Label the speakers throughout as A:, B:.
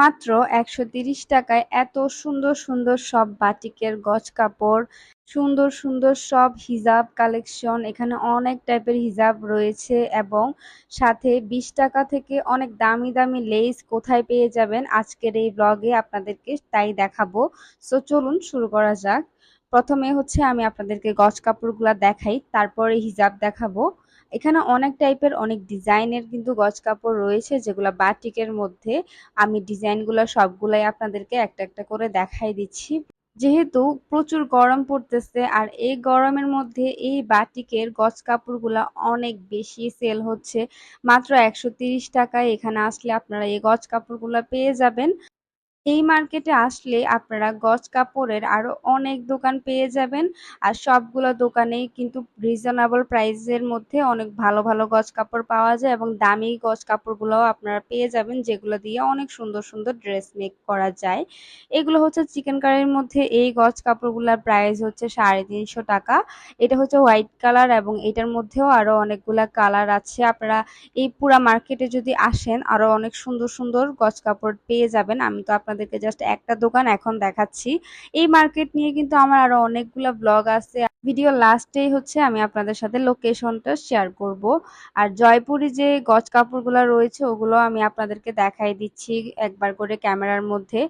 A: মাত্র একশো তিরিশ টাকায় এত সুন্দর সুন্দর সব বাটিকের গজ কাপড়, সুন্দর সুন্দর সব হিজাব কালেকশন, এখানে অনেক টাইপের হিজাব রয়েছে এবং সাথে বিশ টাকা থেকে অনেক দামি দামি লেস কোথায় পেয়ে যাবেন আজকের এই ব্লগে আপনাদেরকে তাই দেখাবো। সো চলুন শুরু করা যাক। প্রথমে হচ্ছে আমি আপনাদেরকে গজ কাপড়গুলা দেখাই, তারপরে হিজাব দেখাবো। এখানে অনেক টাইপের অনেক ডিজাইনের কিন্তু গজ কাপড় রয়েছে, যেগুলো বাটিকের মধ্যে আমি ডিজাইনগুলো সবগুলাই আপনাদেরকে একটা একটা করে দেখাই দিচ্ছি। যেহেতু প্রচুর গরম পড়তেছে আর এই গরমের মধ্যে এই বাটিকের গজ কাপড়গুলা অনেক বেশি সেল হচ্ছে। মাত্র একশো টাকায় এখানে আসলে আপনারা এই গজ কাপড়গুলা পেয়ে যাবেন। এই মার্কেটে আসলে আপনারা গজ কাপড়ের আরও অনেক দোকান পেয়ে যাবেন। আর সবগুলো দোকানেই কিন্তু রিজনেবল প্রাইসের মধ্যে অনেক ভালো ভালো গজ কাপড় পাওয়া যায় এবং দামি গজ কাপড়গুলোও আপনারা পেয়ে যাবেন, যেগুলো দিয়ে অনেক সুন্দর সুন্দর ড্রেস মেক করা যায়। এগুলো হচ্ছে চিকেন কারির মধ্যে এই গজ কাপড়গুলোর প্রাইস হচ্ছে সাড়ে তিনশো টাকা। এটা হচ্ছে হোয়াইট কালার এবং এটার মধ্যেও আরও অনেকগুলা কালার আছে। আপনারা এই পুরা মার্কেটে যদি আসেন, আরও অনেক সুন্দর সুন্দর গজ কাপড় পেয়ে যাবেন। আমি তো আপনার আপনাদেরকে জাস্ট একটা দোকান এখন দেখাচ্ছি। এই মার্কেট নিয়ে কিন্তু আমার আরও অনেকগুলো ব্লগ আছে। ভিডিও লাস্টেই হচ্ছে আমি আপনাদের সাথে লোকেশনটা শেয়ার করব। আর জয়পুরি যে গজ কাপড়গুলো রয়েছে, ওগুলো আমি আপনাদেরকে দেখাই দিচ্ছি একবার করে ক্যামেরার মধ্যে।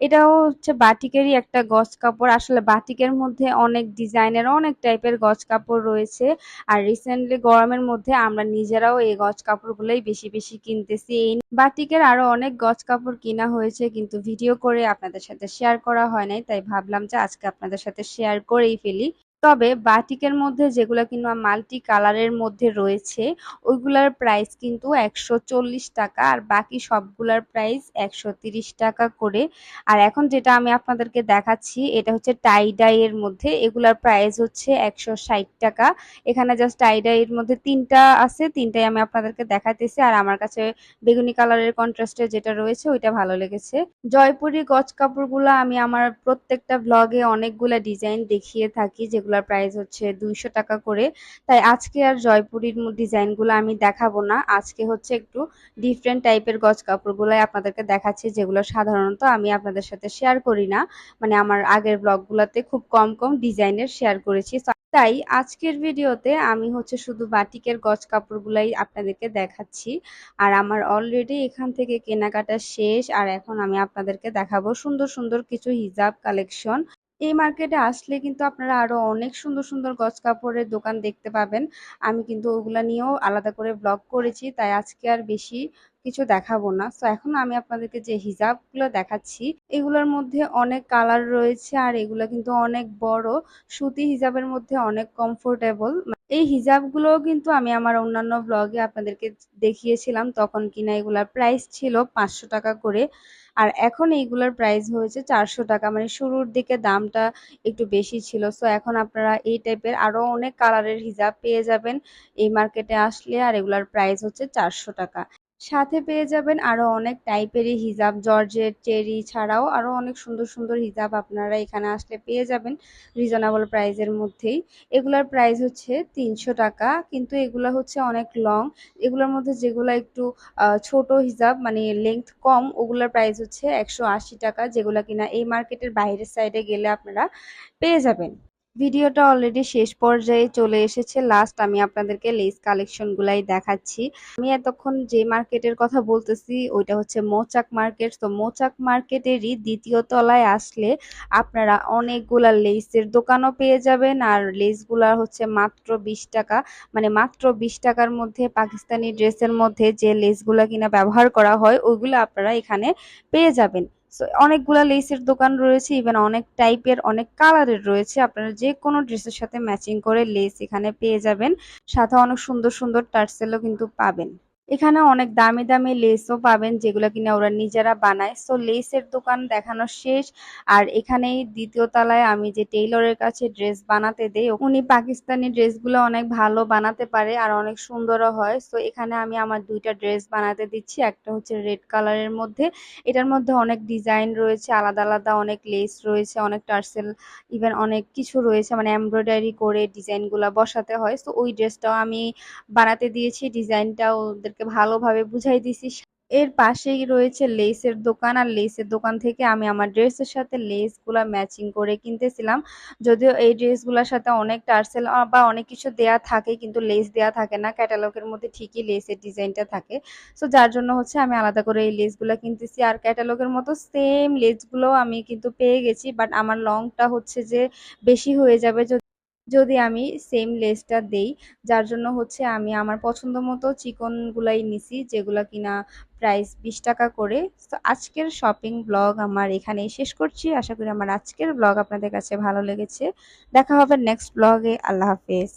A: এটাও হচ্ছে বাটিকেরই একটা গজ কাপড়। আসলে বাটিকের মধ্যে অনেক ডিজাইনের, অনেক টাইপের গজ কাপড় রয়েছে। আর রিসেন্টলি গরমের মধ্যে আমরা নিজেরাও এই গজ কাপড়গুলোই বেশি বেশি কিনতেছি। এই বাটিকের আরও অনেক গজ কাপড় কিনা হয়েছে, কিন্তু ভিডিও করে আপনাদের সাথে শেয়ার করা হয় নাই, তাই ভাবলাম যে আজকে আপনাদের সাথে শেয়ার করেই ফেলি। তবে বাটিকের মধ্যে যেগুলো কিনা মাল্টি কালারের মধ্যে রয়েছে, ওইগুলার প্রাইস কিন্তু একশো চল্লিশ টাকা আর বাকি সবগুলার প্রাইস একশো তিরিশ টাকা করে। আর এখন যেটা আমি আপনাদেরকে দেখাচ্ছি, এটা হচ্ছে টাই ডাই এর মধ্যে। এগুলার প্রাইস হচ্ছে একশো ষাট টাকা। এখানে জাস্ট টাই ডাই এর মধ্যে তিনটা আছে, তিনটাই আমি আপনাদেরকে দেখাতেছি আর আমার কাছে বেগুনি কালারের কন্ট্রাস্টে যেটা রয়েছে, ওইটা ভালো লেগেছে। জয়পুরি গজ কাপড়গুলো আমি আমার প্রত্যেকটা ব্লগে অনেকগুলা ডিজাইন দেখিয়ে থাকি, যেগুলো যেগুলোর প্রাইস হচ্ছে দুইশো টাকা করে। তাই আজকে আর জয়পুরির ডিজাইনগুলো আমি দেখাবো না। আজকে হচ্ছে একটু ডিফারেন্ট টাইপের গজ কাপড়গুলাই আপনাদেরকে দেখাচ্ছি, যেগুলো সাধারণত আমি আপনাদের সাথে শেয়ার করি না। মানে আমার আগের ব্লগগুলোতে খুব কম কম ডিজাইনের শেয়ার করেছি। তাই আজকের ভিডিওতে আমি হচ্ছে শুধু বাটিকের গজ কাপড়গুলাই আপনাদেরকে দেখাচ্ছি। আর আমার অলরেডি এখান থেকে কেনাকাটা শেষ। আর এখন আমি আপনাদেরকে দেখাবো সুন্দর সুন্দর কিছু হিজাব কালেকশন এই মার্কেটে আসলে কিন্তু আপনারা আরও অনেক সুন্দর সুন্দর গছ কাপড়ের দোকান দেখতে পাবেন। আমি কিন্তু ওগুলা নিয়েও আলাদা করে ব্লগ করেছি, তাই আজকে আর বেশি কিছু দেখাবো না। তো এখন আমি আপনাদেরকে যে হিজাবগুলো দেখাচ্ছি, এগুলোর মধ্যে অনেক কালার রয়েছে আর এগুলো কিন্তু অনেক বড়। সুতি হিজাবের মধ্যে অনেক কমফোর্টেবল এই হিজাবগুলো কিন্তু আমি আমার অন্যান্য ব্লগে আপনাদেরকে দেখিয়েছিলাম, তখন কিনা এগুলার প্রাইস ছিল পাঁচশো টাকা করে। আর এখন এইগুলোর প্রাইস হয়েছে চারশো টাকা মানে শুরুর দিকে দামটা একটু বেশি ছিল। সো এখন আপনারা এই টাইপের আরও অনেক কালারের হিজাব পেয়ে যাবেন। এই মার্কেটে আসলে আর এগুলার প্রাইস হচ্ছে চারশো টাকা। সাথে পেয়ে যাবেন আরও অনেক টাইপেরই হিজাব। জর্জেট চেরি ছাড়াও আরও অনেক সুন্দর সুন্দর হিজাব আপনারা এখানে আসলে পেয়ে যাবেন রিজনেবল প্রাইসের মধ্যেই। এগুলার প্রাইস হচ্ছে তিনশো টাকা, কিন্তু এগুলো হচ্ছে অনেক লং এগুলোর মধ্যে যেগুলো একটু ছোট হিজাব মানে লেংথ কম, ওগুলোর প্রাইস হচ্ছে একশো আশি টাকা, যেগুলো কিনা এই মার্কেটের বাইরের সাইডে গেলে আপনারা পেয়ে যাবেন। ভিডিওটা অলরেডি শেষ পর্যায়ে চলে এসেছে। লাস্ট আমি আপনাদেরকে লেস কালেকশন গুলাই দেখাচ্ছি। আমি এতক্ষণ যে মার্কেটের কথা বলতেছি, ওইটা হচ্ছে মৌচাক মার্কেট তো মৌচাক মার্কেটেরই দ্বিতীয় তলায় আসলে আপনারা অনেকগুলা লেসের দোকানও পেয়ে যাবেন। আর লেসগুলা হচ্ছে মাত্র বিশ টাকা। মানে মাত্র বিশ টাকার মধ্যে পাকিস্তানি ড্রেসের মধ্যে যে লেসগুলা কিনা ব্যবহার করা হয়, ওইগুলো আপনারা এখানে পেয়ে যাবেন। সো অনেকগুলা লেসের দোকান রয়েছে ইভেন অনেক টাইপের অনেক কালারের রয়েছে। আপনারা যে কোনো ড্রেসের সাথে ম্যাচিং করে লেস এখানে পেয়ে যাবেন। সাথে অনেক সুন্দর সুন্দর টার্সেলও কিন্তু পাবেন। এখানে অনেক দামি দামি লেসও পাবেন যেগুলো কিনা ওরা নিজেরা বানায়। সো লেসের দোকান দেখানো শেষ। আর এখানেই দ্বিতীয় তলায় আমি যে টেইলরের কাছে ড্রেস বানাতে দেই, উনি পাকিস্তানি ড্রেসগুলো অনেক ভালো বানাতে পারে আর অনেক সুন্দরও হয়। সো এখানে আমি আমার দুইটা ড্রেস বানাতে দিচ্ছি। একটা হচ্ছে রেড কালারের মধ্যে। এটার মধ্যে অনেক ডিজাইন রয়েছে, আলাদা আলাদা অনেক লেস রয়েছে, অনেক টার্সেল, ইভেন অনেক কিছু রয়েছে মানে এমব্রয়ডারি করে ডিজাইনগুলো বসাতে হয়। সো ওই ড্রেসটাও আমি বানাতে দিয়েছি। ডিজাইনটাও ওদের ওদেরকে ভালোভাবে বুঝাই দিছি। এর পাশেই রয়েছে লেসের দোকান, আর লেসের দোকান থেকে আমি আমার ড্রেসের সাথে লেসগুলা ম্যাচিং করে কিনতেছিলাম। যদিও এই ড্রেসগুলোর সাথে অনেক টার্সেল বা অনেক কিছু দেয়া থাকে, কিন্তু লেস দেয়া থাকে না। ক্যাটালগের মধ্যে ঠিকই লেসের ডিজাইনটা থাকে। সো যার জন্য হচ্ছে আমি আলাদা করে এই লেসগুলো কিনতেছি। আর ক্যাটালগের মতো সেম লেসগুলো আমি কিন্তু পেয়ে গেছি, বাট আমার লংটা হচ্ছে যে বেশি হয়ে যাবে যদি আমি সেম লেসটা দেই, যার জন্য হচ্ছে আমি আমার পছন্দ মতো চিকনগুলাই নিছি, যেগুলো কিনা প্রাইস বিশ টাকা করে। তো আজকের শপিং ব্লগ আমার এখানেই শেষ করছি। আশা করি আমার আজকের ব্লগ আপনাদের কাছে ভালো লেগেছে। দেখা হবে নেক্সট ব্লগে আল্লাহ হাফেজ।